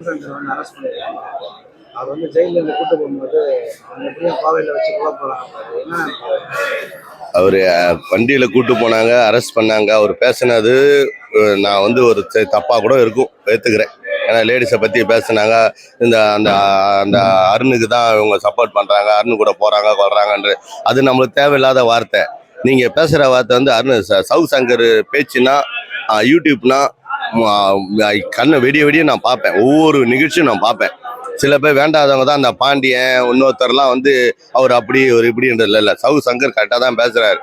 Arrest பண்ணிருக்காங்க அவர் வந்து ஜெயில கூட்டு போகும்போது எப்படியும் கோவையில வச்சு கொலை போறாங்க அவர் வண்டியில் கூட்டு போனாங்க அரெஸ்ட் பண்ணாங்க. அவர் பேசினது நான் வந்து ஒரு தப்பாக கூட இருக்கும் ஏற்றுக்கிறேன் ஏன்னா லேடிஸை பற்றி பேசுனாங்க. இந்த அந்த அந்த அருணுக்கு தான் இவங்க சப்போர்ட் பண்ணுறாங்க அருண் கூட போகிறாங்க கொள்றாங்கன்ற அது நம்மளுக்கு தேவையில்லாத வார்த்தை. நீங்கள் பேசுகிற வார்த்தை வந்து அருண் ச- சவு சங்கர் பேச்சுனா யூடியூப்னா கண்ணை வெடிய வெடிய நான் பார்ப்பேன். ஒவ்வொரு நிகழ்ச்சியும் நான் பார்ப்பேன். சில பேர் வேண்டாதவங்க தான் அந்த பாண்டியன் இன்னொருத்தர்லாம் வந்து அவர் அப்படி ஒரு இப்படின்றது இல்லை சவு சங்கர் கரெக்டாக தான் பேசுகிறாரு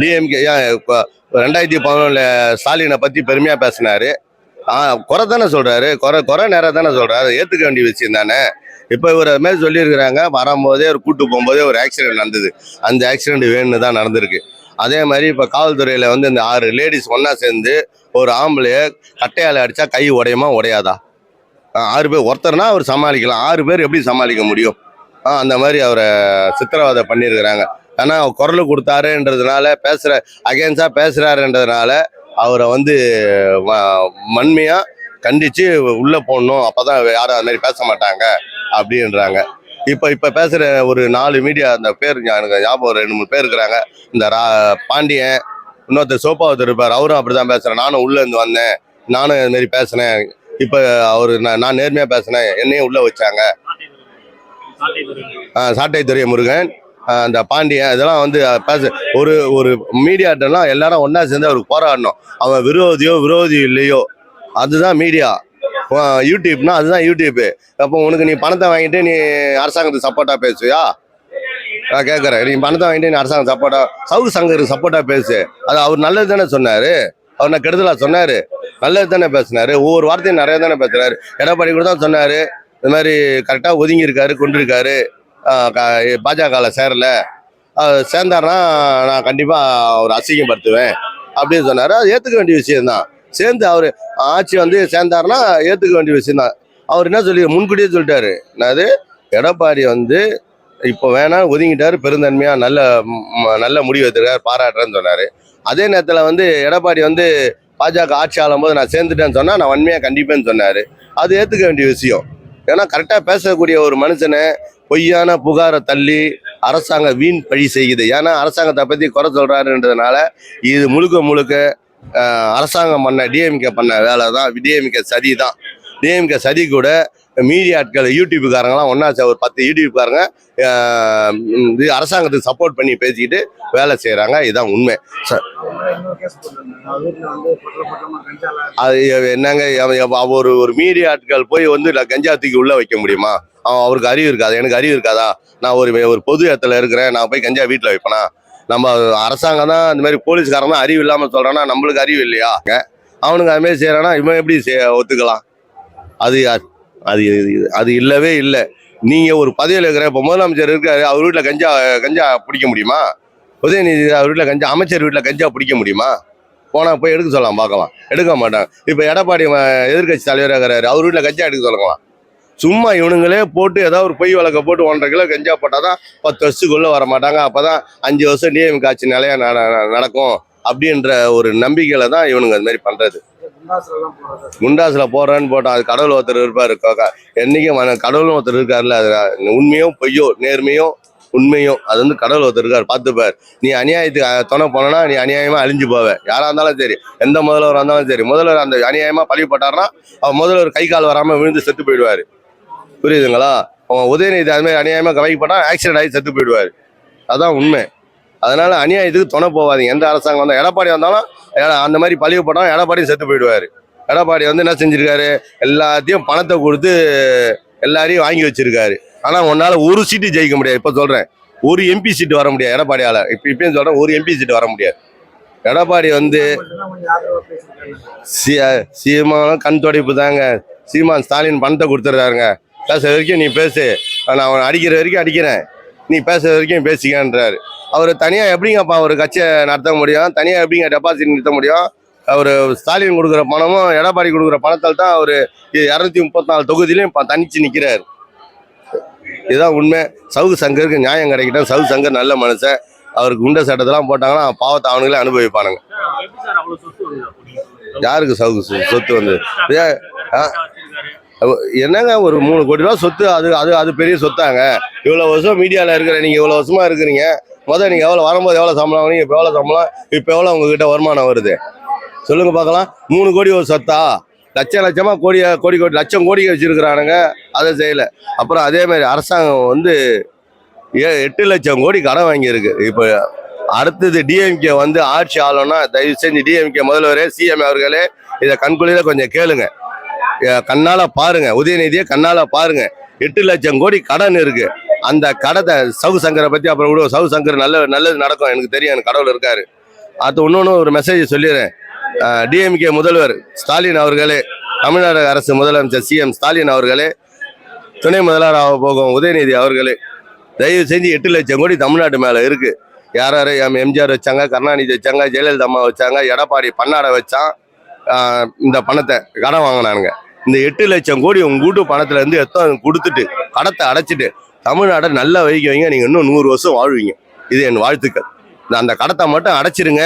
டிஎம்கே இப்போ ரெண்டாயிரத்தி பதினொன்றில் ஸ்டாலினை பற்றி பெருமையாக பேசினாரு. குறை தானே சொல்கிறாரு குறை குறை நேரம் தானே சொல்கிறாரு ஏற்றுக்க வேண்டிய விஷயம் தானே. இப்போ இவர் அது மாதிரி சொல்லியிருக்கிறாங்க. வரும்போதே ஒரு கூட்டு போகும்போதே ஒரு ஆக்சிடென்ட் நடந்தது. அந்த ஆக்சிடென்ட் வேணும்னு தான் நடந்திருக்கு. அதே மாதிரி இப்போ காவல்துறையில் வந்து இந்த ஆறு லேடிஸ் ஒன்றா சேர்ந்து ஒரு ஆம்பளைய கட்டையால் அடித்தா கை உடையுமா உடையாதா? ஆ, ஆறு பேர். ஒருத்தர்னா அவர் சமாளிக்கலாம். ஆறு பேர் எப்படி சமாளிக்க முடியும்? ஆ அந்த மாதிரி அவரை சித்திரவதை பண்ணியிருக்கிறாங்க ஆனால் குரல் கொடுத்தாருன்றதுனால பேசுகிற அகேன்ஸ்டாக பேசுகிறாருன்றதுனால அவரை வந்து மண்மையாக கண்டித்து உள்ளே போடணும். அப்போ தான் யாரும் அது மாதிரி பேச மாட்டாங்க அப்படின்றாங்க. இப்போ இப்போ பேசுகிற ஒரு நாலு மீடியா அந்த பேர் எனக்கு ஞாபகம் ஒரு ரெண்டு மூணு பேர் இருக்கிறாங்க. இந்த ரா பாண்டியன் இன்னொருத்தர் சோப்பாவத்தர் இருப்பார் அவரும் அப்படி தான் பேசுகிறேன் நானும் உள்ளேருந்து வந்தேன். நானும் இதுமாரி மாதிரி பேசினேன். இப்போ அவர் நான் நான் நேர்மையாக பேசினேன். என்னையும் உள்ளே வச்சாங்க. சாட்டை துறை முருகன் அந்த பாண்டியன் இதெல்லாம் வந்து பேச ஒரு ஒரு மீடியாட்டெல்லாம் எல்லாரும் ஒன்றா சேர்ந்து அவருக்கு போராடணும். அவன் விரோதியோ விரோதி இல்லையோ. அதுதான் மீடியா. யூடியூப்னா அதுதான் யூடியூப்பு அப்போ உனக்கு நீ பணத்தை வாங்கிட்டு நீ அரசாங்கத்துக்கு சப்போர்ட்டாக பேசுவியா? நான் கேட்குறேன் நீ பணத்தை வாங்கிட்டு நீ அரசாங்கம் சப்போர்ட்டாக சவுக்கு சங்கருக்கு சப்போர்ட்டாக பேசு. அது அவர் நல்லது தானே சொன்னார். அவர் நான் கெடுதலாக சொன்னார். நல்லது தானே பேசினாரு. ஒவ்வொரு வார்த்தையும் நிறைய தானே பேசுகிறாரு எடப்பாடி கூட தான் சொன்னார். இந்த மாதிரி கரெக்டாக ஒதுங்கியிருக்காரு கொண்டிருக்காரு. பாஜகவில் சேரல. சேர்ந்தாருன்னா நான் கண்டிப்பாக அவர் அசிங்கப்படுத்துவேன். அப்படின்னு சொன்னார். அது ஏற்றுக்க வேண்டிய விஷயம்தான். சேர்ந்து அவர் ஆட்சி வந்து சேர்ந்தாருன்னா ஏற்றுக்க வேண்டிய விஷயம்தான் அவர் என்ன சொல்லி முன்கூட்டியே சொல்லிட்டாரு. என்னது? எடப்பாடி வந்து இப்போ வேணா ஒதுங்கிட்டார் பெருந்தன்மையாக நல்ல நல்ல முடிவு எடுத்துருக்காரு பாராட்டுறேன்னு சொன்னார். அதே நேரத்தில் வந்து எடப்பாடி வந்து பாஜக ஆட்சி ஆளும் போது நான் சேர்ந்துட்டேன்னு சொன்னால் நான் வன்மையாக கண்டிப்பேன்னு சொன்னார். அது ஏற்றுக்க வேண்டிய விஷயம். ஏன்னா கரெக்டாக பேசக்கூடிய ஒரு மனுஷனை பொய்யான புகாரை தள்ளி அரசாங்கம் வீண் பழி செய்யுது. ஏன்னா அரசாங்கத்தை பற்றி குறை சொல்கிறாருன்றதுனால இது முழுக்க முழுக்க அரசாங்கம் பண்ண டிஎம்கே பண்ண வேலை தான். டிஎம்கே சதி தான். டிஎம்கே சதி கூட மீடியாட்கள் யூடியூப்புக்காரங்களாம் ஒன்றா ஒரு பத்து யூடியூப்காரங்க இது அரசாங்கத்துக்கு சப்போர்ட் பண்ணி பேசிக்கிட்டு வேலை செய்கிறாங்க இதுதான் உண்மை. அது என்னங்க அவ- ஒரு ஒரு மீடியா ஆட்கள் போய் வந்து நான் கஞ்சா தூக்கி உள்ள வைக்க முடியுமா? அவன் அவருக்கு அறிவு இருக்காது. எனக்கு அறிவு இருக்காதா? நான் ஒரு ஒரு பொது இடத்துல இருக்கிறேன். நான் போய் கஞ்சா வீட்டில் வைப்பேனா? நம்ம அரசாங்கம் தான் இந்த மாதிரி போலீஸ்காரன் தான் அறிவு இல்லாமல் சொல்றான்னா நம்மளுக்கு அறிவு இல்லையா? அவனுக்கு அது மாதிரி செய்யறானா இவன் எப்படி செய்- ஒத்துக்கலாம்? அது அது- அது அது இல்லவே இல்லை. நீங்க ஒரு பதவியில் இருக்கிற இப்போ முதலமைச்சர் இருக்காரு அவர் வீட்டில் கஞ்சா கஞ்சா பிடிக்க முடியுமா? உதயநிதி அவர் வீட்டில் கஞ்சா அமைச்சர் வீட்டில் கஞ்சா பிடிக்க முடியுமா? போனால் போய் எடுக்க சொல்லலாம் பார்க்கலாம். எடுக்க மாட்டான் இப்போ எடப்பாடி எதிர்கட்சி தலைவராக இருக்கிறாரு அவர் வீட்டில் கஞ்சா எடுக்க சொல்லலாம். சும்மா இவனுங்களே போட்டு ஏதாவது ஒரு பொய் வழக்க போட்டு ஒன்றரை கிலோ கஞ்சா போட்டால் தான் பத்து வருஷத்துக்குள்ளே வர மாட்டாங்க அப்போ தான் அஞ்சு வருஷம் டிஎம் காட்சி நிலையா நட- நடக்கும் அப்படின்ற ஒரு நம்பிக்கையில தான் இவனுங்க அது மாதிரி பண்ணுறது குண்டாசில் போடுறேன்னு போட்டான். அது கடவுள் ஒருத்தர் இருப்பார். என்றைக்கும் மன- கடவுளும் ஒருத்தர் இருக்காருல்ல அது உண்மையும் பொய்யோ நேர்மையும் உண்மையும். அது வந்து கடவுள் ஒருத்தர் இருக்கார். பார்த்துப்பார். நீ அநியாயத்துக்கு துணை போனோன்னா நீ அநியாயமாக அழிஞ்சு போவ. யாராக இருந்தாலும் சரி எந்த முதல்வராக இருந்தாலும் சரி முதல்வர் அந்த அநியாயமாக பழி போட்டார்னா அவர் முதல்வர் கை கால் வராமல் விழுந்து செத்து போயிடுவார். புரியுதுங்களா? அவன் உதயநிதி அது மாதிரி அநியாயமாக கவைக்கப்பட்டா ஆக்சிடென்ட் ஆகி செத்து போயிடுவார். அதான் உண்மை. அதனால அநியாயத்துக்கு துணை போகாதீங்க எந்த அரசாங்கம் வந்தாலும் எடப்பாடி வந்தாலும் அந்த மாதிரி பழிவு போட்டாலும் எடப்பாடியும் செத்து போயிடுவார். எடப்பாடி வந்து என்ன செஞ்சிருக்காரு? எல்லாத்தையும் பணத்தை கொடுத்து எல்லாரையும் வாங்கி வச்சிருக்காரு. ஆனால் உன்னால் ஒரு சீட்டு ஜெயிக்க முடியாது. இப்போ சொல்கிறேன் ஒரு எம்பி சீட்டு வர முடியாது. எடப்பாடியால். இப்போ இப்பயும் சொல்கிறேன் ஒரு எம்பி சீட்டு வர முடியாது. எடப்பாடி வந்து சி சீமானும் கண் துடைப்பு தாங்க. சீமான் ஸ்டாலின் பணத்தை கொடுத்துட்றாருங்க. பேசுற வரைக்கும் நீ பேசு. நான் அவனை அடிக்கிற வரைக்கும் அடிக்கிறேன். நீ பேசுற வரைக்கும் பேசிக்கன்றாரு. அவர் தனியாக எப்படிங்கப்பா ஒரு கட்சியை நடத்த முடியும்? தனியாக எப்படிங்க டெபாசிட் நிறுத்த முடியும்? அவர் ஸ்டாலின் கொடுக்குற பணமும் எடப்பாடி கொடுக்குற பணத்தால் தான் அவர் இரநூத்தி முப்பத்தி நாலு தொகுதியிலையும் இப்போ தனிச்சு நிற்கிறார் இதுதான் உண்மை. சவுக்கு சங்கருக்கு நியாயம் கிடைக்கட்டும். சவுக்கு சங்கர் நல்ல மனுஷன். அவருக்கு குண்ட சட்டத்தெல்லாம் போட்டாங்கன்னா பாவத்தை அவனுங்களே அனுபவிப்பானுங்க? யாருக்கு சவுக்கு சொத்து வந்து? என்னங்க ஒரு மூணு கோடி ரூபா சொத்து அது அது அது பெரிய சொத்தாங்க. இவ்வளோ வருஷம் மீடியாவில் இருக்கிற நீங்கள் இவ்வளோ வருஷமா இருக்கிறீங்க. முதல் நீங்கள் எவ்வளோ வரும்போது எவ்வளோ சம்பளம் வாங்குனீங்க இப்போ எவ்வளோ சம்பளம் இப்போ எவ்வளோ உங்ககிட்ட வருமானம் வருது? சொல்லுங்க பார்க்கலாம். மூணு கோடி ஒரு சொத்தா? லட்சம் லட்சமாக கோடி கோடி கோடி லட்சம் கோடி வச்சிருக்கிறானுங்க. அதை செய்யலை. அப்புறம் அதே மாதிரி அரசாங்கம் வந்து ஏ- எட்டு லட்சம் கோடி கடன் வாங்கியிருக்கு. இப்போ அடுத்தது டிஎம்கே வந்து ஆட்சி ஆளணும்னா தயவு செஞ்சு டிஎம்கே முதல்வரே சிஎம் அவர்களே இதை கண்குளியில் கொஞ்சம் கேளுங்க. கண்ணால பாருங்க. உதயநிதியை கண்ணால பாருங்க. எட்டு லட்சம் கோடி கடன் இருக்கு. அந்த கடத்தை சவு சங்கரை பத்தி அப்புறம் விடுவோம் சவு சங்கர் நல்ல நல்லது நடக்கும். எனக்கு தெரியும். எனக்கு கடவுள் இருக்காரு. அது இன்னொன்று ஒரு மெசேஜ் சொல்லிடுறேன். டிஎம்கே முதல்வர் ஸ்டாலின் அவர்களே தமிழ்நாடு அரசு முதலமைச்சர் சிஎம் ஸ்டாலின் அவர்களே துணை முதல்வராக போகும் உதயநிதி அவர்களே தயவு செஞ்சு எட்டு லட்சம் கோடி தமிழ்நாட்டு மேலே இருக்கு. யார் யார்? எம் எம்ஜிஆர் வச்சாங்க கருணாநிதி வச்சாங்க ஜெயலலிதா அம்மா வச்சாங்க எடப்பாடி பன்னாடை வச்சான். இந்த பணத்தை கடன் வாங்கினானுங்க. இந்த எட்டு லட்சம் கோடி உங்க கூட்டு பணத்துல இருந்து எத்தனை கொடுத்துட்டு கடத்தை அடைச்சிட்டு தமிழ்நாடை நல்லா வைக்க வைங்க. நீங்க இன்னும் நூறு வருஷம் வாழ்வீங்க. இது என் வாழ்த்துக்கள். அந்த கடத்தை மட்டும் அடைச்சிருங்க.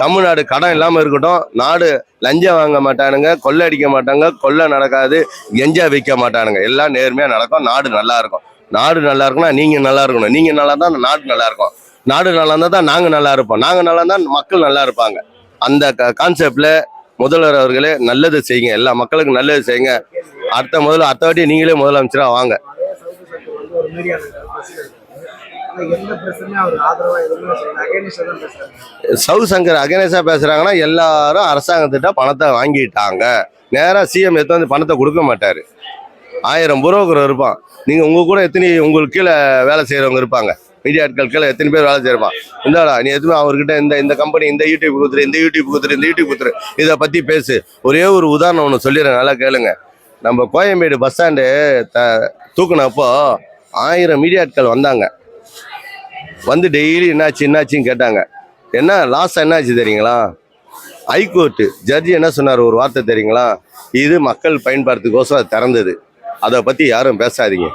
தமிழ்நாடு கடன் இல்லாம இருக்கட்டும். நாடு லஞ்சம் வாங்க மாட்டானுங்க கொள்ளை அடிக்க மாட்டாங்க கொள்ளை நடக்காது கெஞ்சா வைக்க மாட்டானுங்க. எல்லாம் நேர்மையா நடக்கும். நாடு நல்லா இருக்கும். நாடு நல்லா இருக்குன்னா நீங்க நல்லா இருக்கணும். நீங்க நல்லா தான் நாடு நல்லா இருக்கும். நாடு நல்லா இருந்தா தான் நாங்க நல்லா இருப்போம். நாங்க நல்லா இருந்தா மக்கள் நல்லா இருப்பாங்க. அந்த கான்செப்ட்ல முதல்வர் அவர்களே நல்லது செய்யுங்க. எல்லா மக்களுக்கும் நல்லது செய்யுங்க. அடுத்த முதல்ல அடுத்த வாட்டி நீங்களே முதலமைச்சரா வாங்க. அதே சவுக்கு சவு சங்கர் பேசுறாங்கன்னா எல்லாரும் அரசாங்கத்திட்ட பணத்தை வாங்கிட்டாங்க. நேரா சிஎம் எடுத்து வந்து பணத்தை கொடுக்க மாட்டாரு. ஆயிரம் புரோக்கர் இருப்பான். நீங்க உங்க கூட எத்தனை உங்களுக்கு கீழே வேலை செய்யறவங்க இருப்பாங்க. மீடியா ஆட்கள் கீழே எத்தனை பேர் வேலை செய்யறான் இந்தாடா நீ எதுவுமே அவர்கிட்ட இந்த இந்த கம்பெனி இந்த யூடியூப் கொடுத்துரு இந்த யூடியூப் கொடுத்துரு இந்த யூடியூப் கொடுத்துரு. இதை பத்தி பேசு. ஒரே ஒரு உதாரணம் ஒன்று சொல்லிடுறேன் நல்லா கேளுங்க. நம்ம கோயம்பேடு பஸ் ஸ்டாண்டு த தூக்குனப்போ ஆயிரம் மீடியா ஆட்கள் வந்தாங்க. வந்து டெய்லி என்னாச்சு என்னாச்சுன்னு கேட்டாங்க. என்ன லாஸ்ட் என்னாச்சு தெரியுங்களா? ஹைகோர்ட்டு ஜட்ஜி என்ன சொன்னார் ஒரு வார்த்தை தெரியுங்களா? இது மக்கள் பயன்பாட்டுக்கோசம் அது திறந்தது. அதை பற்றி யாரும் பேசாதீங்க.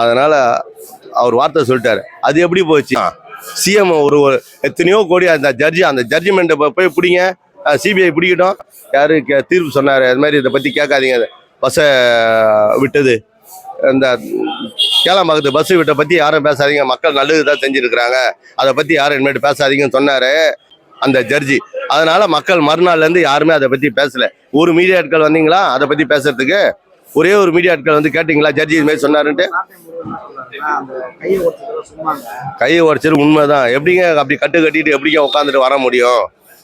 அதனால் அவர் வார்த்தை சொல்லிட்டாரு. அது எப்படி போச்சு? சிஎம் ஒரு ஒரு எத்தனையோ கோடி அந்த ஜட்ஜி அந்த ஜட்ஜ்மெண்ட்டை போய் பிடிங்க. சிபிஐ பிடிக்கட்டும். யாரு கே- தீர்ப்பு சொன்னார். அது மாதிரி இதை பற்றி கேட்காதீங்க. பஸ்ஸை விட்டது. இந்த கேளம்பாக்கத்து பஸ் விட்ட பற்றி யாரும் பேசாதீங்க. மக்கள் நல்லது தான் செஞ்சுருக்கிறாங்க. அதை பற்றி யாரும் இனிமேட்டு பேசாதீங்கன்னு சொன்னார் அந்த ஜட்ஜி அதனால மக்கள் மறுநாள்ல இருந்து யாருமே அதை பற்றி பேசல. ஒரு மீடியாட்கள் வந்தீங்களா? அதை பற்றி பேசுறதுக்கு ஒரே ஒரு மீடியா ஆட்கள் வந்து கேட்டிங்களா? ஜட்ஜி இது மாதிரி சொன்னாருன்ட்டு? கையை உடச்சிரு உண்மைதான். எப்படிங்க அப்படி கட்டு கட்டிட்டு எப்படிங்க உட்காந்துட்டு வர முடியும்?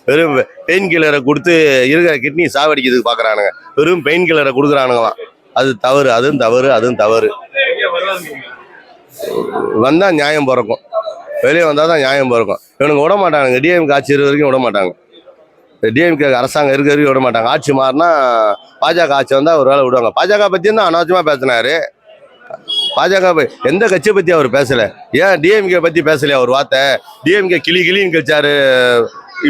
வெறும் பெயின் கில்லரை கொடுத்து இருக்கிற கிட்னி சாவடிக்கிறதுக்கு பார்க்குறானுங்க வெறும் பெயின் கில்லரை கொடுக்குறானுங்களாம். அது தவறு அதுவும் தவறு அதுவும் தவறு. வந்தால் நியாயம் பிறக்கும். வெளியே வந்தால் தான் நியாயம் பிறக்கும். இவனுக்கு விட மாட்டானுங்க டிஎம்கே ஆட்சி வரைக்கும் விட மாட்டாங்க டிஎம்கே அரசாங்கம் இருக்க இருக்க விட மாட்டாங்க. ஆட்சி மாறினா பாஜக ஆட்சி வந்தால் ஒரு வேலை விடுவாங்க. பாஜக பற்றி தான் அனாவசியமாக பேசினாரு. பாஜக எந்த கட்சியை பற்றி அவர் பேசலை? ஏன் டிஎம்கே பற்றி பேசலையா ஒரு வார்த்தை? டிஎம்கே கிளி கிளின்னு கழிச்சார்.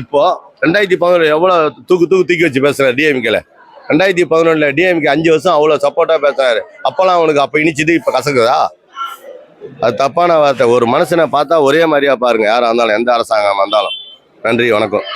இப்போது ரெண்டாயிரத்தி பதினொன்று எவ்வளோ தூக்கு தூக்கு தூக்கி வச்சு பேசுகிறார் டிஎம்கேல ரெண்டாயிரத்தி பதினொன்றில் டிஎம்கே அஞ்சு வருஷம் அவ்வளோ சப்போர்ட்டாக பேசுறாரு அப்போல்லாம் அவனுக்கு அப்போ இனிச்சிது இப்போ கசக்குதா? அது தப்பான வார்த்தை. ஒரு மனுஷனை பார்த்தா ஒரே மாதிரியா பாருங்கள் யாராக இருந்தாலும் எந்த அரசாங்கம் இருந்தாலும் நன்றி வணக்கம்.